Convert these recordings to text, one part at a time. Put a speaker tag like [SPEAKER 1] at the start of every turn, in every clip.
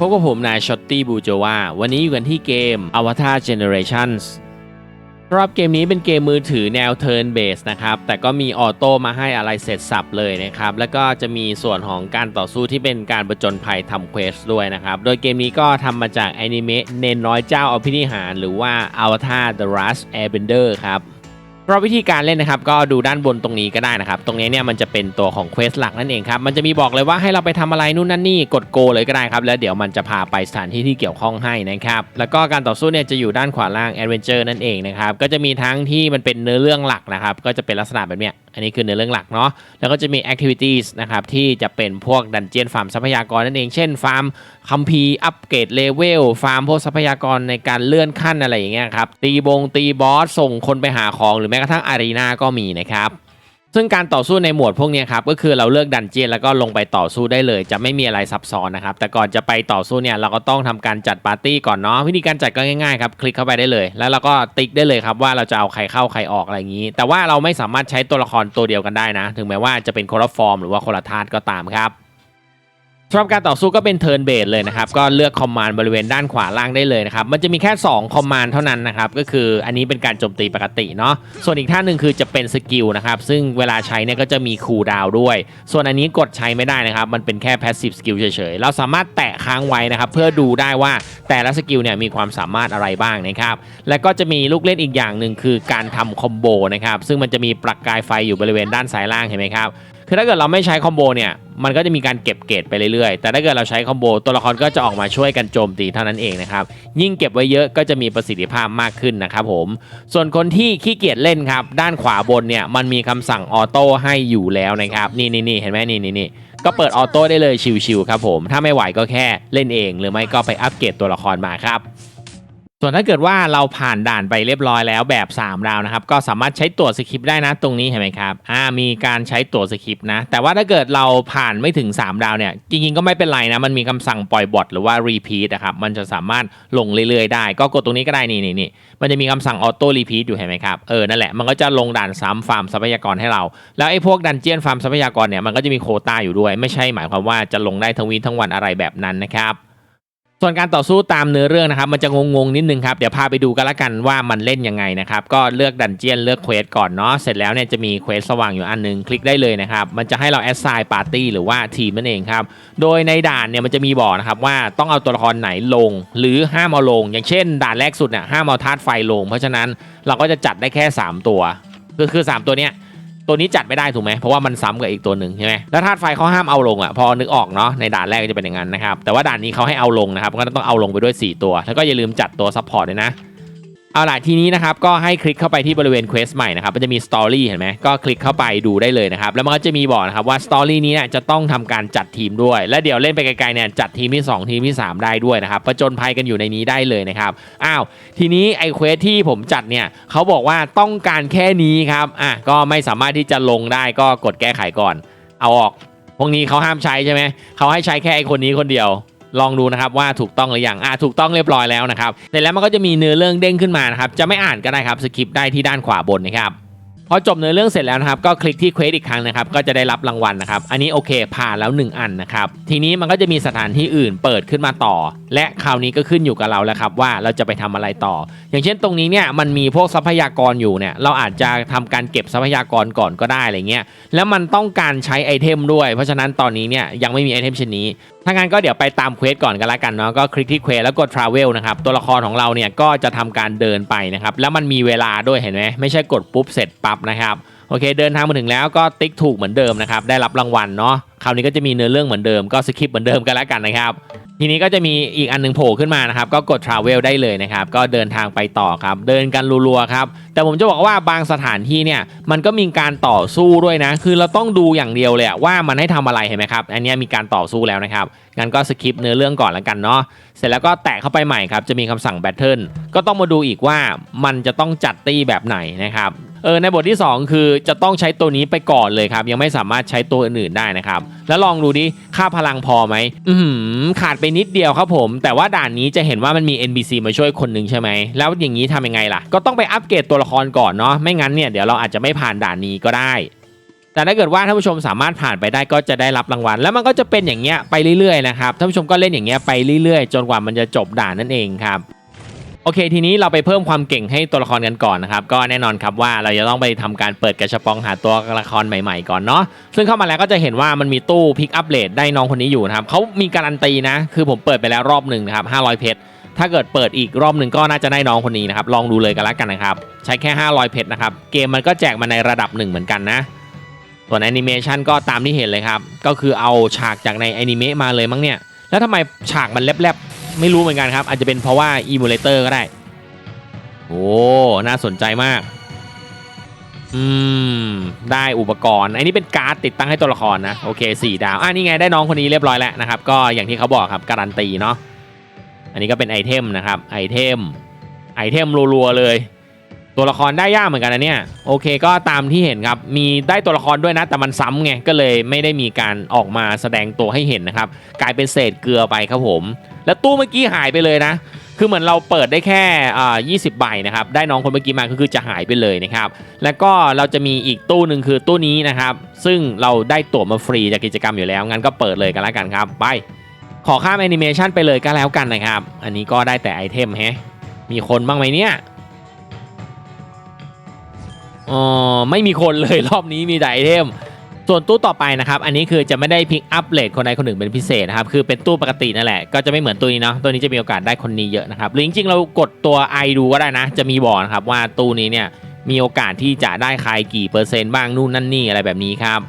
[SPEAKER 1] พบกับผมนายช็อตตี้บูโจวาวันนี้อยู่กันที่เกม Avatar Generations สำหรับเกมนี้เป็นเกมมือถือแนว Turn Based นะครับ แต่ก็มีออโต้มาให้อะไรเสร็จสับเลยนะครับ แล้วก็จะมีส่วนของการต่อสู้ที่เป็นการประจนภัยทำเควสด้วยนะครับ โดยเกมนี้ก็ทำมาจากแอนิเมะเนนน้อยเจ้าอภินิหาร หรือว่า Avatar The Last Airbender ครับ เพราะวิธีการเล่นนะครับก็ดูด้านบนตรงนี้ก็ได้นะครับตรงนี้เนี่ยมันจะเป็นตัวของเควสหลักนั่นเองครับมันจะมีบอกเลยว่าให้เราไปทำอะไรนู่นนั่นนี่กดโกเลยก็ได้ครับแล้วเดี๋ยวมันจะพาไปสถานที่ที่เกี่ยวข้องให้นะครับแล้วก็การต่อสู้เนี่ยจะอยู่ด้านขวาล่างแอดเวนเจอร์นั่นเองนะครับก็จะมีทั้งที่มันเป็นเนื้อเรื่องหลักนะครับก็จะเป็นลักษณะแบบเนี้ย อันนี้คือในเรื่องหลักเนาะแล้วก็จะมี activities นะครับที่จะเป็นพวกดันเจียนฟาร์มทรัพยากรนั่นเอง เช่นฟาร์มคัมภีร์อัปเกรดเลเวลฟาร์มพวกทรัพยากรในการเลื่อนขั้นอะไรอย่างเงี้ยครับตีบงตีบอสส่งคนไปหาของหรือแม้กระทั่งอารีนาก็มีนะครับ ซึ่งการต่อสู้ในหมวดพวกนี้ครับก็คือเราเลือกดันเจียนแล้วก็ลงไปต่อสู้ได้เลย จะไม่มีอะไรซับซ้อนนะครับแต่ก่อนจะไปต่อสู้เนี่ยเราก็ต้องทำการจัดปาร์ตี้ก่อนเนาะวิธีการจัดก็ง่ายๆครับคลิกเข้าไปได้เลย แล้วเราก็ติ๊กได้เลยครับว่าเราจะเอาใครเข้าใครออกอะไรอย่างนี้ แต่ว่าเราไม่สามารถใช้ตัวละครตัวเดียวกันได้นะ ถึงแม้ว่าจะเป็นคนละฟอร์มหรือว่าคนละธาตุก็ตามครับ สำหรับการต่อสู้ก็เป็นเทิร์นเบสเลยนะครับ ก็เลือกคอมมานด์บริเวณด้านขวาล่างได้เลยนะครับ มันจะมีแค่ 2 คอมมานด์เท่านั้นนะครับ ก็คืออันนี้เป็นการโจมตีปกติเนาะส่วนอีกท่าหนึ่งคือจะเป็นสกิลนะครับ ซึ่งเวลาใช้เนี่ยก็จะมีคูลดาวด้วย ส่วนอันนี้กดใช้ไม่ได้นะครับ มันเป็นแค่แพสซีฟสกิลเฉยๆ เราสามารถแตะค้างไว้นะครับ เพื่อดูได้ว่าแต่ละสกิลเนี่ยมีความสามารถอะไรบ้างนะครับ และก็จะมีลูกเล่นอีกอย่างหนึ่งคือการทำคอมโบนะครับซึ่งมันจะมีประกายไฟอยู่บริเวณด้านซ้ายล่างเห็นไหมครับ คือถ้าเกิดเราไม่ใช้คอมโบเนี่ย มันก็จะมีการเก็บเกรดไปเรื่อยๆ แต่ถ้าเกิดเราใช้คอมโบตัวละครก็จะออกมาช่วยกันโจมตีเท่านั้นเองนะครับ ยิ่งเก็บไว้เยอะก็จะมีประสิทธิภาพมากขึ้นนะครับผม ส่วนคนที่ขี้เกียจเล่นครับ ด้านขวาบนเนี่ยมันมีคำสั่งออโต้ให้อยู่แล้วนะครับนี่นี่นี่เห็นไหมนี่นี่นี่ก็เปิดออโต้ได้เลยชิวๆครับผม ถ้าไม่ไหวก็แค่เล่นเอง หรือไม่ก็ไปอัปเกรดตัวละครมาครับ ส่วนถ้าเกิดว่าเราผ่านด่านไปเรียบร้อยแล้วแบบ 3 ราวนะครับ ก็สามารถใช้ตัวสคริปต์ได้นะตรงนี้เห็นไหมครับอ่ามีการใช้ตัวสคริปต์นะ แต่ว่าถ้าเกิดเราผ่านไม่ถึง 3 ราวเนี่ย จริงๆก็ไม่เป็นไรนะ มันมีคำสั่งปล่อยบอทหรือว่ารีพีทนะครับ มันจะสามารถลงเรื่อยๆได้ ก็กดตรงนี้ก็ได้นี่นี่นี่มันจะมีคำสั่งออโต้รีพีทอยู่เห็นไหมครับ เออ นั่นแหละ มันก็จะลงด่านซ้ำฟาร์มทรัพยากรให้เรา แล้วไอ้พวกดันเจียนฟาร์มทรัพยากรเนี่ย มันก็จะมีโคต้าอยู่ด้วย ไม่ใช่หมายความว่าจะลงได้ทั้งวีทั้งวันอะไรแบบนั้นนะครับ ส่วนการต่อสู้ตามเนื้อเรื่องนะครับมันจะงงๆนิดนึงครับเดี๋ยวพาไปดูกันละกันว่ามันเล่นยังไงนะครับก็เลือกดันเจียนเลือกเควสก่อนเนาะเสร็จแล้วเนี่ยจะมีเควสสว่างอยู่อันหนึงคลิกได้เลยนะครับมันจะให้เราแอดไซน์ปาร์ตี้หรือว่าทีมนั่นเองครับโดยในด่านเนี่ยมันจะมีบอกนะครับว่าต้องเอาตัวละครไหนลง หรือห้ามเอาลง อย่างเช่น ด่านแรกสุดเนี่ยห้ามเอาธาตุไฟลง เพราะฉะนั้นเราก็จะจัดได้แค่ 3 ตัว คือคือ 3 ตัวเนี้ย ตัวนี้จัดไม่ได้ถูกไหมเพราะว่ามันซ้ำกับอีกตัวหนึ่งใช่ไหมแล้วธาตุไฟเขาห้ามเอาลงอะพอนึกออกเนาะในด่านแรกก็จะเป็นอย่างนั้นนะครับแต่ว่าด่านนี้เขาให้เอาลงนะครับก็ต้องเอาลงไปด้วย 4 ตัว แล้วก็อย่าลืมจัดตัวซัพพอร์ตด้วยนะ เอาล่ะทีนี้นะครับก็ให้คลิกเข้าไปที่บริเวณเควสใหม่นะครับมันจะมีสตอรี่เห็นไหมก็คลิกเข้าไปดูได้เลยนะครับแล้วมันก็จะมีบอกนะครับว่าสตอรี่นี้เนี่ยจะต้องทำการจัดทีมด้วย และเดี๋ยวเล่นไปไกลๆเนี่ยจัดทีมที่ 2 ทีมที่ 3 ได้ด้วยนะครับประจนภัยกันอยู่ในนี้ได้เลยนะครับอ้าวทีนี้ไอ้เควสที่ผมจัดเนี่ยเขาบอกว่าต้องการแค่นี้ครับอะก็ไม่สามารถที่จะลงได้ก็กดแก้ไขก่อน เอาออกพวกนี้เขาห้ามใช้ใช่ไหมเขาให้ใช้แค่ไอคนนี้คนเดียว ลองดูนะครับว่าถูกต้องหรือยังอ่าถูกต้องเรียบร้อยแล้วนะครับเสร็จแล้วมันก็จะมีเนื้อเรื่องเด้งขึ้นมานะครับจะไม่อ่านก็ได้ครับสคิปได้ที่ด้านขวาบนนะครับ พอจบเนื้อเรื่องเสร็จแล้วนะครับก็คลิกที่เควสอีกครั้งนะครับก็จะได้รับรางวัลนะครับอันนี้โอเคผ่านแล้ว 1 อันนะครับทีนี้มันก็จะมีสถานที่อื่นเปิดขึ้นมาต่อ และคราวนี้ก็ขึ้นอยู่กับเราแล้วครับว่าเราจะไปทำอะไรต่อ อย่างเช่นตรงนี้เนี่ยมันมีพวกทรัพยากรอยู่เนี่ยเราอาจจะทำการเก็บทรัพยากรก่อนก็ได้อะไรเงี้ยแล้วมันต้องการใช้ไอเทมด้วย เพราะฉะนั้นตอนนี้เนี่ยยังไม่มีไอเทมชนนี้ถ้างั้นก็เดี๋ยวไปตามเควสก่อนกันละกันเนาะก็คลิกที่เควสแล้วกด Travel นะครับตัวละครของเราเนี่ยก็จะทำการเดินไปนะครับแล้วมันมีเวลาด้วยเห็นไหมไม่ใช่กดปุ๊บเสร็จปั๊บนะครับโอเคเดินทางมาถึงแล้วก็ติ๊กถูกเหมือนเดิมนะครับได้รับรางวัลเนาะคราวนี้ก็จะมีเนื้อเรื่องเหมือนเดิมก็สคริปเหมือนเดิมกันแล้วกันนะครับทีนี้ก็จะมีอีกอันหนึงโผล่ขึ้นมานะครับก็กด Travel ได้เลยนะครับก็เดินทางไปต่อครับ เดินกันรัวๆครับแต่ผมจะบอกว่าบางสถานที่เนี่ยมันก็มีการต่อสู้ด้วยนะ คือเราต้องดูอย่างเดียวเลยว่ามันให้ทำอะไรเห็นไหมครับ อันนี้มีการต่อสู้แล้วนะครับงั้นก็สคริปเนื้อเรื่องก่อนแล้วกันเนาะเสร็จแล้วก็แตะเข้าไปใหม่ครับจะมีคำสั่งแบทเทิลก็ต้องมาดูอีกว่ามันจะต้องจัดตี้แบบไหนนะครับ เออในบทที่ 2 คือจะต้องใช้ตัวนี้ไปก่อนเลยครับ ยังไม่สามารถใช้ตัวอื่นๆได้นะครับ แล้วลองดูดิค่าพลังพอไหมอือหือขาดไปนิดเดียวครับผม แต่ว่าด่านนี้จะเห็นว่ามันมี NPC มาช่วยคนหนึ่งใช่ไหม แล้วอย่างนี้ทำยังไงล่ะ ก็ต้องไปอัปเกรดตัวละครก่อนเนาะไม่งั้นเนี่ยเดี๋ยวเราอาจจะไม่ผ่านด่านนี้ก็ได้แต่ถ้าเกิดว่าท่านผู้ชมสามารถผ่านไปได้ก็จะได้รับรางวัล แล้วมันก็จะเป็นอย่างเงี้ยไปเรื่อยๆนะครับท่านผู้ชมก็เล่นอย่างเงี้ยไปเรื่อยๆ จนกว่ามันจะจบด่านนั่นเองครับ อเคทีนี้เราไปเพิ่มความเก่งให้ตัวละครกันก่อนนะครับก็แน่นอนครับว่าเราจะต้องไปทำการเปิดกระชับปองหาตัวละครใหม่ๆก่อนเนาะซึ่งเข้ามาแล้วก็จะเห็นว่ามันมีตู้พิกอัพเลดได้น้องคนนี้อยู่นะครับเขามีการันตีนะ คือผมเปิดไปแล้วรอบหนึ่งนะครับ500 เพชรถ้าเกิดเปิดอีกรอบหนึ่งก็น่าจะได้น้องคนนี้นะครับลองดูเลยกันล้วกันนะครับใช้แค่ 500 เพชรนะครับเกมมันก็แจกมาในระดับหนึ่งเหมือนกันนะส่วนแอนิเมชันก็ตามที่เห็นเลยครับก็คือเอาฉากจากในแอนิเมะมาเลยมั้งเนี่ยแล้วทำไมฉากมันแลบๆ ไม่รู้เหมือนกันครับ อาจจะเป็นเพราะว่าอีมูเลเตอร์ก็ได้ โอ้ น่าสนใจมาก อืม ได้อุปกรณ์ อันนี้เป็นการ์ดติดตั้งให้ตัวละครนะ โอเค4ดาว อะนี่ไงได้น้องคนนี้เรียบร้อยแล้วนะครับ ก็อย่างที่เขาบอกครับ การันตีเนาะ อันนี้ก็เป็นไอเทมนะครับ ไอเทม ไอเทมรัวๆเลย ตัวละครได้ยากเหมือนกันนะเนี่ย โอเค ก็ตามที่เห็นครับ มีได้ตัวละครด้วยนะ แต่มันซ้ำไง ก็เลยไม่ได้มีการออกมาแสดงตัวให้เห็นนะครับ กลายเป็นเศษเกลือไปครับผม แล้วตู้เมื่อกี้หายไปเลยนะ คือเหมือนเราเปิดได้แค่อ่า20ใบนะครับ ได้น้องคนเมื่อกี้มาก็คือจะหายไปเลยนะครับ แล้วก็เราจะมีอีกตู้หนึ่งคือตู้นี้นะครับ ซึ่งเราได้ตั๋วมาฟรีจากกิจกรรมอยู่แล้ว งั้นก็เปิดเลยกันแล้วกันครับ ไป ขอข้ามแอนิเมชันไปเลยก็แล้วกันนะครับ อันนี้ก็ได้แต่ไอเทมแฮะ มีคนบ้างไหมเนี่ยอ๋อไม่มีคนเลยรอบนี้มีแต่ไอเทม ส่วนตู้ต่อไปนะครับอันนี้คือจะไม่ได้พิกอัพเลทคนใดคนหนึ่งเป็นพิเศษนะครับคือเป็นตู้ปกตินั่นแหละก็จะไม่เหมือนตัวนี้เนาะตัวนี้จะมีโอกาสได้คนนี้เยอะนะครับหรือจริงๆเรากดตัว I ดูก็ได้นะ จะมีบอกนะครับว่าตู้นี้เนี่ยมีโอกาสที่จะได้ใครกี่เปอร์เซ็นต์บ้างนู่นนั่นนี่อะไรแบบนี้ครับ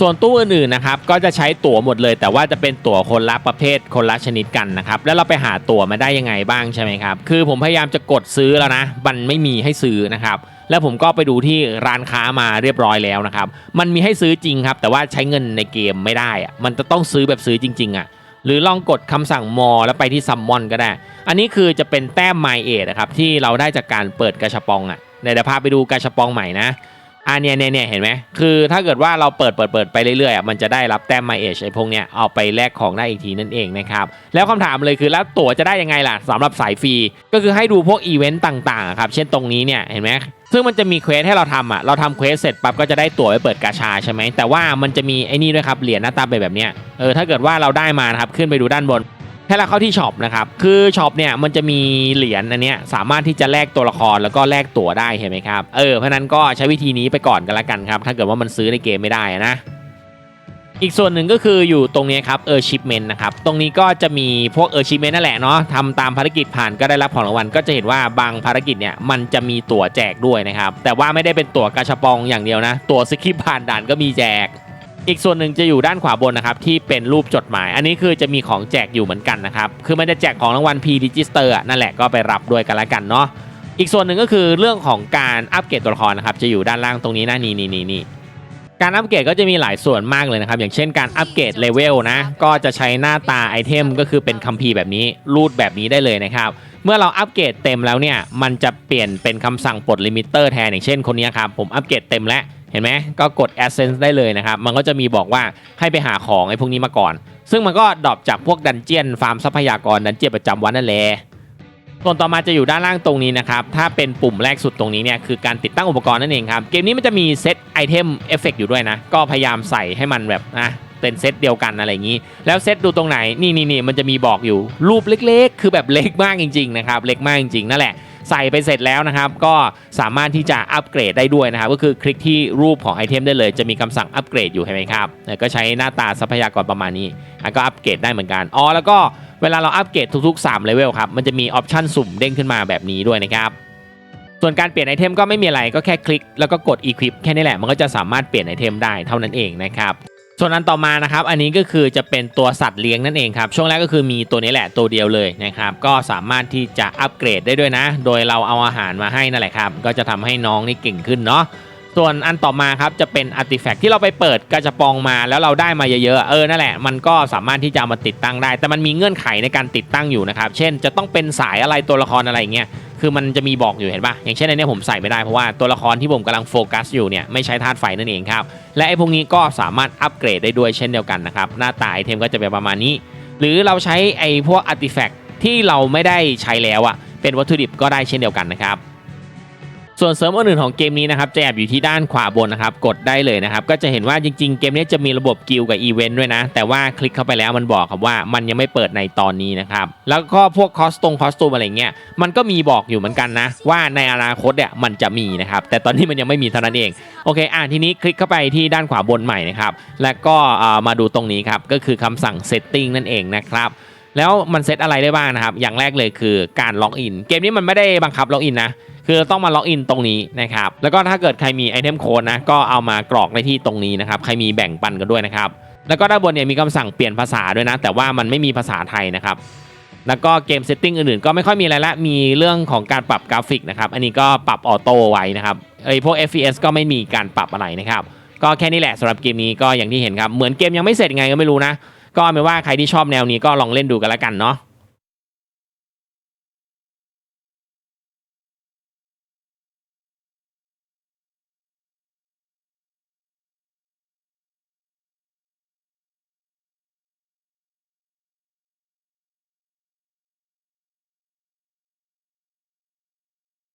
[SPEAKER 1] ส่วนตู้อื่นๆนะครับก็จะใช้ตั๋วหมดเลย แต่ว่าจะเป็นตั๋วคนละประเภทคนละชนิดกันนะครับแล้วเราไปหาตั๋วมาได้ยังไงบ้างใช่ไหมครับคือผมพยายามจะกดซื้อแล้วนะมันไม่มีให้ซื้อนะครับ แล้วผมก็ไปดูที่ร้านค้ามาเรียบร้อยแล้วนะครับ มันมีให้ซื้อจริงครับ แต่ว่าใช้เงินในเกมไม่ได้อะมันจะต้องซื้อแบบซื้อจริง ๆอะ่ะหรือลองกดคำสั่งมอแล้วไปที่ซัมมอนก็ได้ อันนี้คือจะเป็นแต้มไมเอทนะครับที่เราได้จากการเปิดกระชับปองอะ่ะเดี๋ยวพาไปดูกระชับปองใหม่นะ อันเนี้ยเนี่ยเนี่ยเห็นไหมคือถ้าเกิดว่าเราเปิดเปิดเปิดไปเรื่อยๆอะมันจะได้รับแต้มไมเอชไอ้พวกเนี้ยเอาไปแลกของได้อีกทีนั่นเองนะครับ แล้วคำถามเลยคือแล้วตั๋วจะได้ยังไงล่ะสำหรับสายฟรี ก็คือให้ดูพวกอีเวนต์ต่างๆครับ เช่นตรงนี้เนี่ยเห็นไหมซึ่งมันจะมีเควสให้เราทำอะ เราทำเควสเสร็จปั๊บก็จะได้ตั๋วไปเปิดกาชาใช่ไหมแต่ว่ามันจะมีไอ้นี่ด้วยครับเหรียญหน้าตาเป็นแบบเนี้ยเออถ้าเกิดว่าเราได้มานะครับขึ้นไปดูด้านบน ให้เราเข้าที่ช็อปนะครับ คือช็อปเนี่ยมันจะมีเหรียญอันเนี้ยสามารถที่จะแลกตัวละครแล้วก็แลกตั๋วได้เห็นไหมครับ เออ เพราะนั้นก็ใช้วิธีนี้ไปก่อนกันละกันครับ ถ้าเกิดว่ามันซื้อในเกมไม่ได้นะอีกส่วนหนึ่งก็คืออยู่ตรงนี้ครับเออชิปเมนต์นะครับ ตรงนี้ก็จะมีพวกเออชิปเมนต์นั่นแหละเนาะทำตามภารกิจผ่านก็ได้รับของรางวัล ก็จะเห็นว่าบางภารกิจเนี่ยมันจะมีตั๋วแจกด้วยนะครับ แต่ว่าไม่ได้เป็นตั๋วกาชาปองอย่างเดียวนะ ตั๋วสกิปผ่านด่านก็มีแจก อีกส่วนหนึ่งจะอยู่ด้านขวาบนนะครับที่เป็นรูปจดหมาย อันนี้คือจะมีของแจกอยู่เหมือนกันนะครับ คือมันจะแจกของรางวัล P Register อะนั่นแหละก็ไปรับด้วยกันละกันเนาะอีกส่วนหนึ่งก็คือเรื่องของการอัปเกรดตัวละครนะครับจะอยู่ด้านล่างตรงนี้นะนี่นี่นี่นี่การอัปเกรดก็จะมีหลายส่วนมากเลยนะครับ อย่างเช่นการอัปเกรดเลเวลนะก็จะใช้หน้าตาไอเทมก็คือเป็นคัมภีร์แบบนี้รูดแบบนี้ได้เลยนะครับเมื่อเราอัปเกรดเต็มแล้วเนี่ยมันจะเปลี่ยนเป็นคำสั่งปลดลิมิเตอร์แทนอย่างเช่นคนนี้ครับผมอัปเกรดเต็มแล้ว เห็นไหมก็กด Essence ได้เลยนะครับ มันก็จะมีบอกว่าให้ไปหาของไอ้พวกนี้มาก่อน ซึ่งมันก็ดรอปจากพวกดันเจียน ฟาร์มทรัพยากรดันเจียนประจำวันนั่นแหละส่วนต่อมาจะอยู่ด้านล่างตรงนี้นะครับ ถ้าเป็นปุ่มแรกสุดตรงนี้เนี่ยคือการติดตั้งอุปกรณ์นั่นเองครับ เกมนี้มันจะมีเซตไอเทมเอฟเฟกอยู่ด้วยนะ ก็พยายามใส่ให้มันแบบนะเป็นเซตเดียวกันอะไรอย่างนี้ แล้วเซตดูตรงไหน นี่นี่นี่มันจะมีบอกอยู่ รูปเล็ก ๆ คือแบบเล็กมากจริงๆนะครับ เล็กมากจริงๆนั่นแหละ ใส่ไปเสร็จแล้วนะครับ ก็สามารถที่จะอัปเกรดได้ด้วยนะครับ ก็คือคลิกที่รูปของไอเทมได้เลย จะมีคำสั่งอัปเกรดอยู่เห็นไหมครับก็ใช้หน้าตาทรัพยากรประมาณนี้ก็อัปเกรดได้เหมือนกันอ๋อแล้วก็เวลาเราอัปเกรดทุกๆ3เลเวลครับมันจะมีออปชันสุ่มเด้งขึ้นมาแบบนี้ด้วยนะครับส่วนการเปลี่ยนไอเทมก็ไม่มีอะไรก็แค่คลิกแล้วก็กด equip แค่นี้แหละมันก็จะสามารถเปลี่ยนไอเทมได้เท่านั้นเองนะครับ ส่วนอันต่อมานะครับ อันนี้ก็คือจะเป็นตัวสัตว์เลี้ยงนั่นเองครับ ช่วงแรกก็คือมีตัวนี้แหละตัวเดียวเลยนะครับ ก็สามารถที่จะอัปเกรดได้ด้วยนะ โดยเราเอาอาหารมาให้นั่นแหละครับ ก็จะทำให้น้องนี่เก่งขึ้นเนาะ ส่วนอันต่อมาครับจะเป็นอาร์ติแฟกต์ที่เราไปเปิดกระจะปองมาแล้วเราได้มาเยอะๆ เออ นั่นแหละ มันก็สามารถที่จะมาติดตั้งได้ แต่มันมีเงื่อนไขในการติดตั้งอยู่นะครับ เช่น จะต้องเป็นสายอะไรตัวละครอะไรเงี้ย คือมันจะมีบอกอยู่เห็นปะอย่างเช่นในนี้ผมใส่ไม่ได้เพราะว่าตัวละครที่ผมกำลังโฟกัสอยู่เนี่ยไม่ใช้ธาตุไฟนั่นเองครับ และไอ้พวกนี้ก็สามารถอัปเกรดได้ด้วยเช่นเดียวกันนะครับ หน้าตาไอเทมก็จะเป็นประมาณนี้ หรือเราใช้ไอ้พวกอาร์ติแฟกต์ที่เราไม่ได้ใช้แล้วอะเป็นวัตถุดิบก็ได้เช่นเดียวกันนะครับ ส่วนเสริมอื่นๆของเกมนี้นะครับจะแอบอยู่ที่ด้านขวาบนนะครับกดได้เลยนะครับก็จะเห็นว่าจริงๆ เกมนี้จะมีระบบกิลกับอีเวนต์ด้วยนะ แต่ว่าคลิกเข้าไปแล้วมันบอกครับว่ามันยังไม่เปิดในตอนนี้นะครับแล้วก็พวกคอสตงคอสตูมอะไรเงี้ยมันก็มีบอกอยู่เหมือนกันนะ ว่าในอนาคตเนี่ยมันจะมีนะครับแต่ตอนนี้มันยังไม่มีเท่านั้นเองโอเคอะทีนี้คลิกเข้าไปที่ด้านขวาบนใหม่นะครับแล้วก็มาดูตรงนี้ครับก็คือคำสั่ง setting นั่นเองนะครับแล้วมันเซตอะไรได้บ้างนะครับ อย่างแรกเลยคือการล็อกอิน เกมนี้มันไม่ได้บังคับล็อกอินนะ คือเราต้องมาล็อกอินตรงนี้นะครับ แล้วก็ถ้าเกิดใครมีไอเทมโค้ดนะ ก็เอามากรอกได้ที่ตรงนี้นะครับ ใครมีแบ่งปันกันด้วยนะครับ แล้วก็ด้านบนเนี่ยมีคำสั่งเปลี่ยนภาษาด้วยนะ แต่ว่ามันไม่มีภาษาไทยนะครับ แล้วก็เกมเซตติ้งอื่นๆ ก็ไม่ค่อยมีอะไรละ มีเรื่องของการปรับกราฟิกนะครับ อันนี้ก็ปรับออโต้ไว้นะครับ ไอยพวก FPS ก็ไม่มีการปรับอะไรนะครับ ก็แค่นี้แหละสำหรับเกมนี้ก็อย่างที่เห็นครับ เหมือนเกมยังไม่เสร็จไงก็ไม่รู้นะ ก็เอาเป็นว่าใครที่ชอบแนวนี้ก็ลองเล่นดูกันล้วกันเนาะ